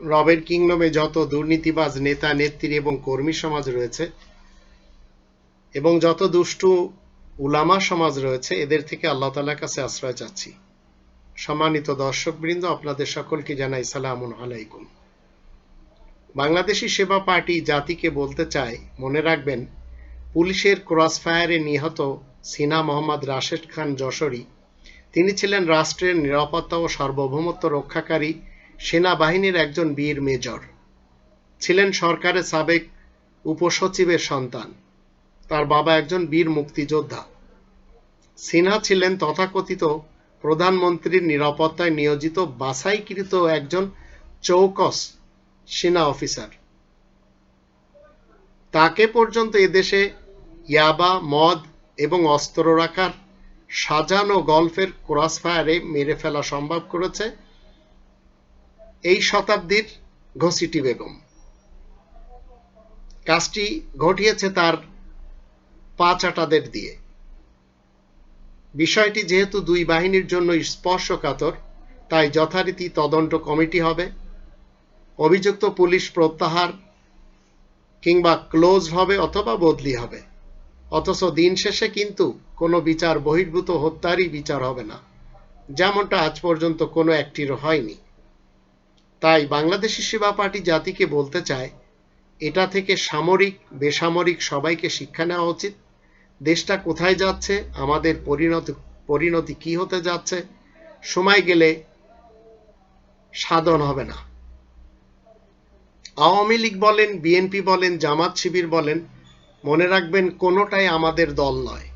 রবের কিংডমে যত দুর্নীতিবাজ নেতা, নেত্রী এবং কর্মী সমাজ রয়েছে এবং যত দুষ্টু উলামা সমাজ রয়েছে, এদের থেকে আল্লাহ তালার কাছে আশ্রয় চাচ্ছি। সম্মানিত দর্শকবৃন্দ, আপনাদের সকলকে জানাই সালামুন আলাইকুম। বাংলাদেশি সেবা পার্টি জাতিকে বলতে চায় মনে রাখবেন, পুলিশের ক্রসফায়ারে নিহত সিনা মোহাম্মদ রাশেদ খান যশোরী, তিনি ছিলেন রাষ্ট্রের নিরাপত্তা ও সার্বভৌমত্ব রক্ষাকারী সেনাবাহিনীর একজন বীর মেজর। ছিলেন সরকারের সাবেক উপসচিবের সন্তান। তার বাবা একজন বীর মুক্তিযোদ্ধা। সিনহা ছিলেন তথাকথিত প্রধানমন্ত্রীর নিরাপত্তায় নিয়োজিত বাছাইকৃত একজন চৌকস সেনা অফিসার। তাকে পর্যন্ত এদেশে ইয়াবা, মদ এবং অস্ত্র রাখার সাজানো গল্ফের ক্রসফায়ারে মেরে ফেলা সম্ভব করেছে। এই শতাব্দীর ঘসিটি বেগম। কাজটি ঘটিয়েছে তার পাচাটাদের দিয়ে। বিষয়টি যেহেতু দুই বাহিনীর জন্য স্পর্শকাতর, তাই যথারীতি তদন্ত কমিটি হবে। অভিযুক্ত পুলিশ প্রত্যাহার কিংবা ক্লোজ হবে অথবা বদলি হবে। অথচ দিন শেষে কিন্তু কোনো বিচার বহির্ভূত হত্যারই বিচার হবে না। যেমনটা আজ পর্যন্ত কোনো একটির হয়নি। তাই বাংলাদেশি সেবা পার্টি জাতিকে বলতে চায়, এটা থেকে সামরিক, বেসামরিক সবাইকে শিক্ষা নেওয়া উচিত। দেশটা কোথায় যাচ্ছে, আমাদের পরিণতি পরিণতি কি হতে যাচ্ছে, সময় গেলে সাধন হবে না। আওয়ামী লীগ বলেন, বিএনপি বলেন, জামাত শিবির বলেন, মনে রাখবেন, কোনোটাই আমাদের দল নয়।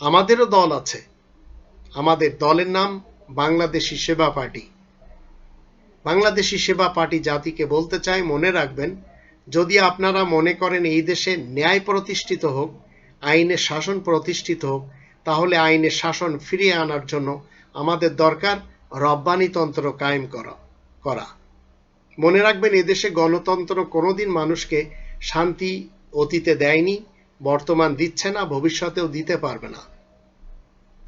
আমাদেরও দল আছে। আমাদের দলের নাম বাংলাদেশি সেবা পার্টি। বাংলাদেশি সেবা পার্টি জাতিকে বলতে চাই, মনে রাখবেন, যদি আপনারা মনে করেন এই দেশে ন্যায় প্রতিষ্ঠিত হোক আইনের শাসন প্রতিষ্ঠিত হোক, তাহলে আইনের শাসন ফিরিয়ে আনার জন্য আমাদের দরকার রব্বানিতন্ত্র কায়েম করা করা। মনে রাখবেন এদেশে গণতন্ত্র কোনোদিন মানুষকে শান্তি অতীতে দেয়নি, বর্তমান দিচ্ছে না, ভবিষ্যতেও দিতে পারবে না।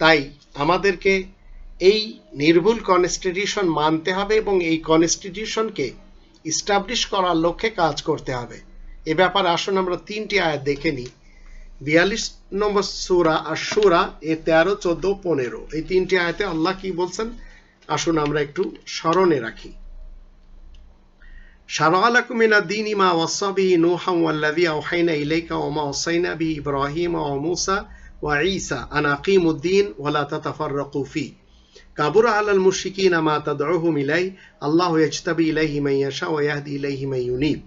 তাই আমাদেরকে এই নির্ভুল কনস্টিটিউশন মানতে হবে এবং এই কনস্টিটিউশনকে ইস্টাবলিশ করার লক্ষ্যে কাজ করতে হবে। এ ব্যাপারে আসুন আমরা তিনটি আয়াত দেখে নিই। বিয়াল্লিশ নম্বর সুরা আর সুরা এ তেরো, চোদ্দ, পনেরো। এই তিনটি আয়াতে আল্লাহ কি বলছেন? আসুন আমরা একটু স্মরণে রাখি। শারআলাকুমিনা দিন ইমা ওয়াসাবি নোহাম ওয়াল্লাদি আওহাইনা ইলাইকা ওমা ওসাইনা ইব্রাহিম ও ওয়া ইসা আন আকিমুদ্দিন ওয়ালা তাতাফার রকুফি كبر على المشركين ما تدعوهم إليه. الله يجتبي إليه من يشاء ويهدي إليه من ينيب.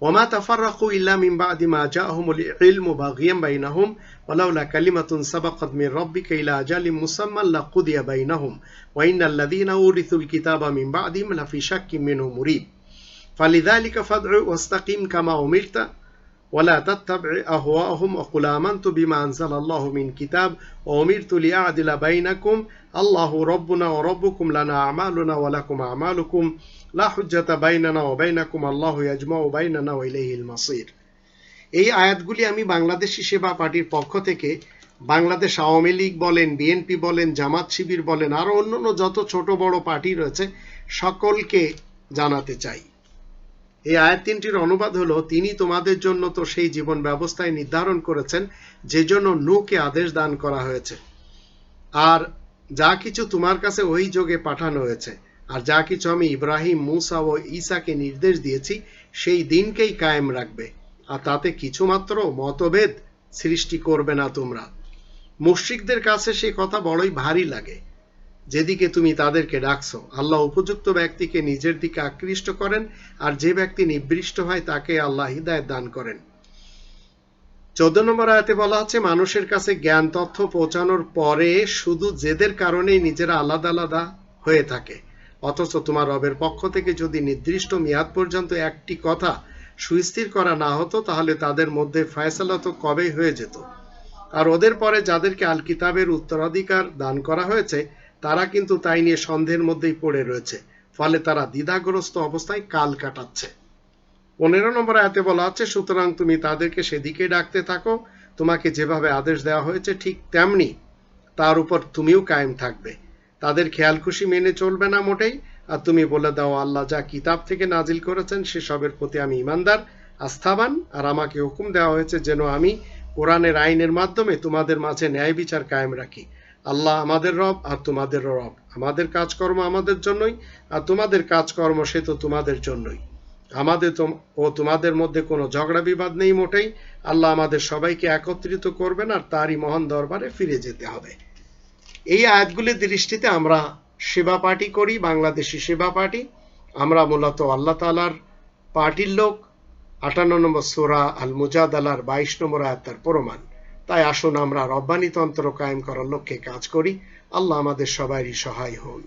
وما تفرقوا إلا من بعد ما جاءهم العلم باغيا بينهم. ولولا كلمة سبقت من ربك إلى أجل مسمى لقضي بينهم. وإن الذين أورثوا الكتاب من بعدهم لفي شك منه مريب. فلذلك فادع واستقم كما أمرت. ولا تتبع أهواءهم وقل آمنت بما أنزل الله من كتاب وأمرت لأعدل بينكم الله ربنا وربكم لنا أعمالنا ولكم أعمالكم لا حجة بيننا وبينكم الله يجمع بيننا وإليه المصير এই আয়াতগুলি আমি বাংলাদেশি সেবা পার্টির পক্ষ থেকে বাংলাদেশ আওয়ামী লীগ বলেন বিএনপি বলেন জামাত শিবির বলেন আরো অন্যান্য যত ছোট বড় পার্টি রয়েছে সকলকে জানাতে চাই এই আয়াত তিনটির অনুবাদ হলো, তিনি তোমাদের জন্য তো সেই জীবন ব্যবস্থায় নির্ধারণ করেছেন যে জন্য নূকে আদেশ দান করা হয়েছে। আর যা কিছু তোমার কাছে ওই যোগে পাঠানো হয়েছে। আর যা কিছু আমি ইব্রাহিম, মুসা ও ঈসাকে নির্দেশ দিয়েছি, সেই দিনকেই কায়েম রাখবে। আর তাতে কিছুমাত্র মতভেদ সৃষ্টি করবে না তোমরা। মুশ্রিকদের কাছে সে কথা বড়ই ভারী লাগে। যেদিকে তুমি তাদেরকে ডাকছো। আল্লাহ উপযুক্ত ব্যক্তিকে নিজের দিকে আকৃষ্ট করেন, আর যে ব্যক্তি নিবৃষ্ট হয় তাকে আল্লাহ হিদায়ত দান করেন। চোদ্দ নম্বর আয়াতে বলা হচ্ছে মানুষের কাছে জ্ঞান তথ্য পৌঁছানোর পরে শুধু জেদের কারণেই নিজেরা আলাদা আলাদা হয়ে থাকে। অথচ তোমার রবের পক্ষ থেকে যদি নির্দিষ্ট মেয়াদ পর্যন্ত একটি কথা সুস্থির করা না হতো, তাহলে তাদের মধ্যে ফয়সালা তো কবেই হয়ে যেত। আর ওদের পরে যাদেরকে আল কিতাবের উত্তরাধিকার দান করা হয়েছে তারা কিন্তু তাই নিয়ে সন্দেহের মধ্যেই পড়ে রয়েছে। ফলে তারা দ্বিধাগ্রস্ত অবস্থায় কাল কাটাচ্ছে। পনেরো নম্বর আয়াতে বলা হচ্ছে সুতরাং তুমি তাদেরকে সেদিকে ডাকতে থাকো। তোমাকে যেভাবে আদেশ দেওয়া হয়েছে ঠিক তেমনি তার উপর তুমিও কায়েম থাকবে। তাদের খেয়াল খুশি মেনে চলবে না মোটেই। আর তুমি বলে দাও, আল্লাহ যা কিতাব থেকে নাজিল করেছেন, সেসবের প্রতি আমি ইমানদার, আস্থাবান। আর আমাকে হুকুম দেওয়া হয়েছে যেন আমি কোরআনের আইনের মাধ্যমে তোমাদের মাঝে ন্যায় বিচার কায়েম রাখি। আল্লাহ আমাদের রব আর তোমাদের রব। আমাদের কাজকর্ম আমাদের জন্যই আর তোমাদের কাজকর্ম সে তো তোমাদের জন্যই। আমাদের ও তোমাদের মধ্যে কোনো ঝগড়া বিবাদ নেই মোটেই। আল্লাহ আমাদের সবাইকে একত্রিত করবেন আর তারই মহান দরবারে ফিরে যেতে হবে। এই আয়াতগুলির দৃষ্টিতে আমরা সেবা পার্টি করি, বাংলাদেশি সেবা পার্টি আমরা মূলত আল্লাহ তালার পার্টির লোক। আটান্ন নম্বর সোরা আল মুজাদ আলার বাইশ নম্বর আয়াতার প্রমাণ তাই আসুন আমরা রব্বানি তন্ত্র কায়েম করার লক্ষ্যে কাজ করি। আল্লাহ আমাদের সবারই সহায় হন।